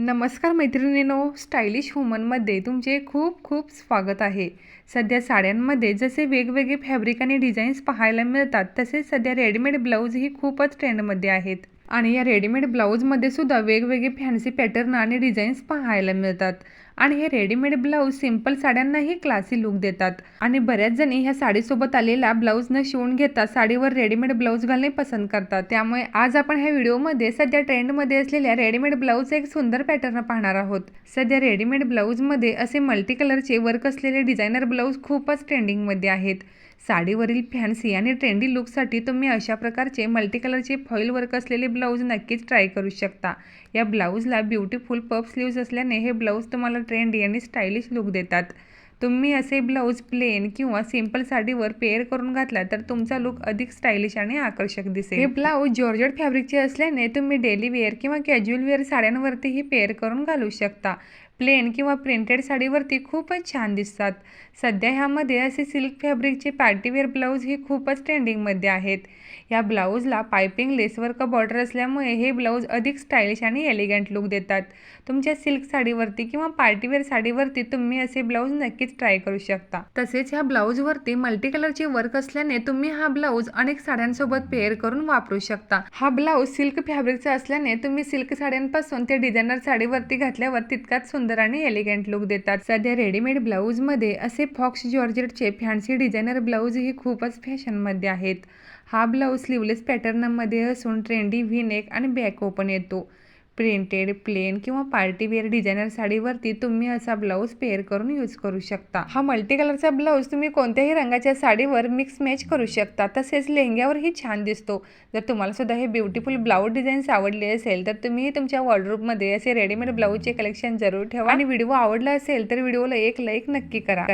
नमस्कार मैत्रिणींनो स्टायलिश वुमनमध्ये तुमचे खूप खूप स्वागत आहे. सध्या साड्यांमध्ये जसे वेगवेगळे फॅब्रिक आणि डिझाईन्स पाहायला मिळतात तसेच सध्या रेडीमेड ब्लाऊज ही खूपच ट्रेंडमध्ये आहेत. आणि या रेडीमेड ब्लाऊजमध्ये सुद्धा वेगवेगळे फॅन्सी पॅटर्न आणि डिझाईन्स पाहायला मिळतात. आणि हे रेडीमेड ब्लाऊज सिंपल साड्यांनाही क्लासी लुक देतात. आणि बऱ्याच जणी ह्या साडीसोबत आलेला ब्लाऊज न शिवून घेता साडीवर रेडीमेड ब्लाऊज घालणे पसंत करतात. त्यामुळे आज आपण ह्या व्हिडिओमध्ये सध्या ट्रेंडमध्ये असलेल्या रेडीमेड ब्लाऊजचा एक सुंदर पॅटर्न पाहणार आहोत. सध्या रेडीमेड ब्लाऊजमध्ये असे मल्टी कलरचे वर्क असलेले डिझायनर ब्लाऊज खूपच ट्रेंडिंगमध्ये आहेत. साडीवरील फॅन्सी आणि ट्रेंडी लुकसाठी तुम्ही अशा प्रकारचे मल्टी कलरचे फॉईल वर्क असलेले ब्लाऊज नक्कीच ट्राय करू शकता. या ब्लाऊजला ब्युटिफुल पफ स्लीव्ज असल्याने हे ब्लाऊज तुम्हाला ट्रेंडी आणि स्टायलिश लुक देतात. तुम्ही असे ब्लाऊज प्लेन किंवा सिंपल साडीवर पेअर करून घातला तर तुमचा लुक अधिक स्टायलिश आणि आकर्षक दिसेल. हे ब्लाऊज जॉर्जट फॅब्रिकचे असल्याने तुम्ही डेली वेअर किंवा कॅज्युअल वेअर साड्यांवरतीही पेअर करून घालू शकता. प्लेन किंवा प्रिंटेड साडीवरती खूपच छान दिसतात. सध्या ह्यामध्ये असे सिल्क फॅब्रिकचे पार्टीवेअर ब्लाऊज ही खूपच ट्रेंडिंगमध्ये आहेत. या ब्लाऊजला पायपिंग लेसवर्क बॉर्डर असल्यामुळे हे ब्लाऊज अधिक स्टाईलिश आणि एलिगंट लुक देतात. तुमच्या सिल्क साडीवरती किंवा पार्टीवेअर साडीवरती तुम्ही असे ब्लाऊज नक्कीच ट्राय करू शकता. तसेच ह्या ब्लाऊजवरती मल्टी कलरचे वर्क असल्याने तुम्ही हा ब्लाऊज अनेक साड्यांसोबत पेअर करून वापरू शकता. हा ब्लाऊज सिल्क फॅब्रिकचा असल्याने तुम्ही सिल्क साड्यांपासून ते डिझायनर साडीवरती घातल्यावर तितकाच सुंदर आणि एलिगंट लुक देतात. सध्या रेडीमेड ब्लाऊजमध्ये असे फॉक्स जॉर्जेटचे फॅन्सी डिझायनर ब्लाऊज ही खूपच फॅशनमध्ये आहेत. हा ब्लाऊज स्लीवलेस पॅटर्नमध्ये असून ट्रेंडी व्ही नेक आणि बॅक ओपन येतो. प्रिंटेड प्लेन किंवा पार्टीवेअर डिझायनर साडीवरती तुम्ही असा ब्लाऊज पेअर करून यूज करू शकता. हा मल्टी कलरचा ब्लाऊज तुम्ही कोणत्याही रंगाच्या साडीवर मिक्स मॅच करू शकता. तसेच लेहंग्यावरही छान दिसतो. जर तुम्हाला सुद्धा हे ब्युटिफुल ब्लाऊज डिझाईन्स आवडले असेल तर तुम्ही तुमच्या वॉर्डरूपमध्ये असे रेडीमेड ब्लाऊजचे कलेक्शन जरूर ठेवा. आणि व्हिडिओ आवडला असेल तर व्हिडिओला एक लाईक नक्की करा.